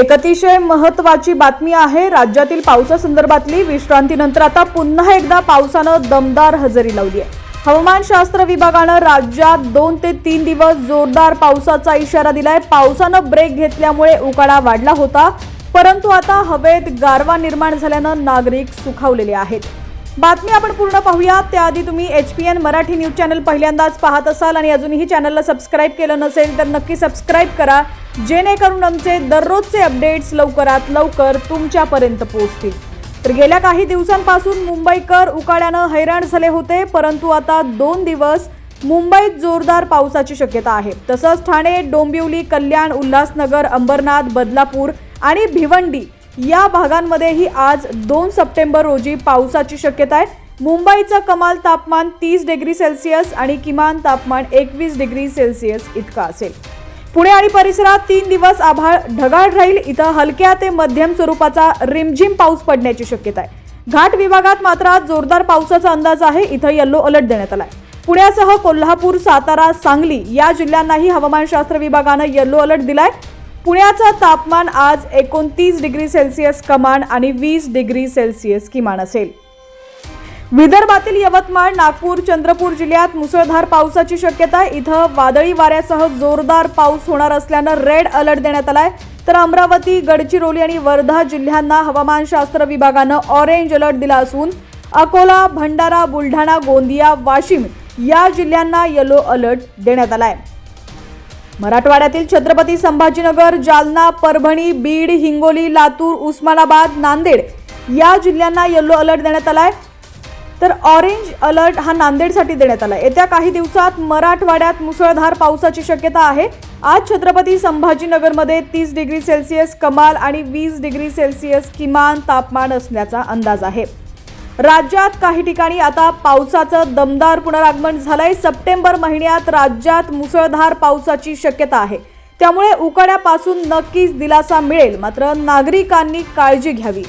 एक अतिशय महत्वाची बातमी आहे. राज्यातील पावसासंदर्भातली विश्रांतीनंतर आता पुन्हा एकदा पावसानं दमदार हजेरी लावली आहे हवामानशास्त्र विभागानं राज्यात दोन ते तीन दिवस जोरदार पावसाचा इशारा दिलाय. पावसानं ब्रेक घेतल्यामुळे उकाडा वाढला होता. परंतु आता हवेत गारवा निर्माण झाल्यानं नागरिक सुखावलेले आहेत. बातमी आपण पूर्ण पाहूया. त्याआधी तुम्ही H P N Marathi news channel पहिल्यांदाच पाहत असाल आणि अजूनही चॅनलला सबस्क्राईब केलं नसेल तर नक्की सबस्क्राईब करा. जेणेकरून आमचे दररोजचे अपडेट्स लवकरात लवकर तुमच्यापर्यंत पोहोचतील. तर गेल्या काही दिवसांपासून मुंबईकर उकाड्यानं हैराण झाले होते परंतु आता दोन दिवस मुंबईत जोरदार पावसाची शक्यता आहे. तसंच ठाणे डोंबिवली कल्याण उल्हासनगर अंबरनाथ बदलापूर आणि भिवंडी या भागांमध्येही आज दोन सप्टेंबर रोजी पावसाची शक्यता आहे. मुंबईचं कमाल तापमान तीस डिग्री सेल्सिअस आणि किमान तापमान एकवीस डिग्री सेल्सिअस इतकं असेल. पुणे आणि परिसरात तीन दिवस आभाळ ढगाळ राहील. इथं हलक्या ते मध्यम स्वरूपाचा रिमझिम पाऊस पडण्याची शक्यता आहे. घाट विभागात मात्र जोरदार पावसाचा अंदाज आहे. इथं येल्लो अलर्ट देण्यात आलाय. पुण्यासह कोल्हापूर सातारा सांगली या जिल्ह्यांनाही हवामानशास्त्र विभागानं येल्लो अलर्ट दिलाय. पुण्याचं तापमान आज एकोणतीस डिग्री सेल्सिअस कमान आणि वीस डिग्री सेल्सिअस किमान असेल. विदर्भातील यवतमाळ नागपूर चंद्रपूर जिल्ह्यात मुसळधार पावसाची शक्यता इथं वादळी वाऱ्यासह जोरदार पाऊस होणार असल्यानं रेड अलर्ट देण्यात आलाय. तर अमरावती गडचिरोली आणि वर्धा जिल्ह्यांना हवामानशास्त्र विभागानं ऑरेंज अलर्ट दिला असून अकोला भंडारा बुलढाणा गोंदिया वाशिम या जिल्ह्यांना येलो अलर्ट देण्यात आलाय. मराठवाड्यातील छत्रपती संभाजीनगर जालना परभणी बीड हिंगोली लातूर उस्मानाबाद नांदेड या जिल्ह्यांना येलो अलर्ट देण्यात आलाय. तर ऑरेंज अलर्ट हा नांदेडसाठी देण्यात आला येत्या काही दिवसात मराठवाड्यात मुसळधार पावसाची शक्यता आहे. आज छत्रपती संभाजीनगरमध्ये तीस डिग्री सेल्सिअस कमाल आणि वीस डिग्री सेल्सिअस किमान तापमान असण्याचा अंदाज आहे. राज्यात काही ठिकाणी आता पावसाचं दमदार पुनरागमन झालंय. सप्टेंबर महिन्यात राज्यात मुसळधार पावसाची शक्यता आहे. त्यामुळे उकाड्यापासून नक्कीच दिलासा मिळेल. मात्र नागरिकांनी काळजी घ्यावी.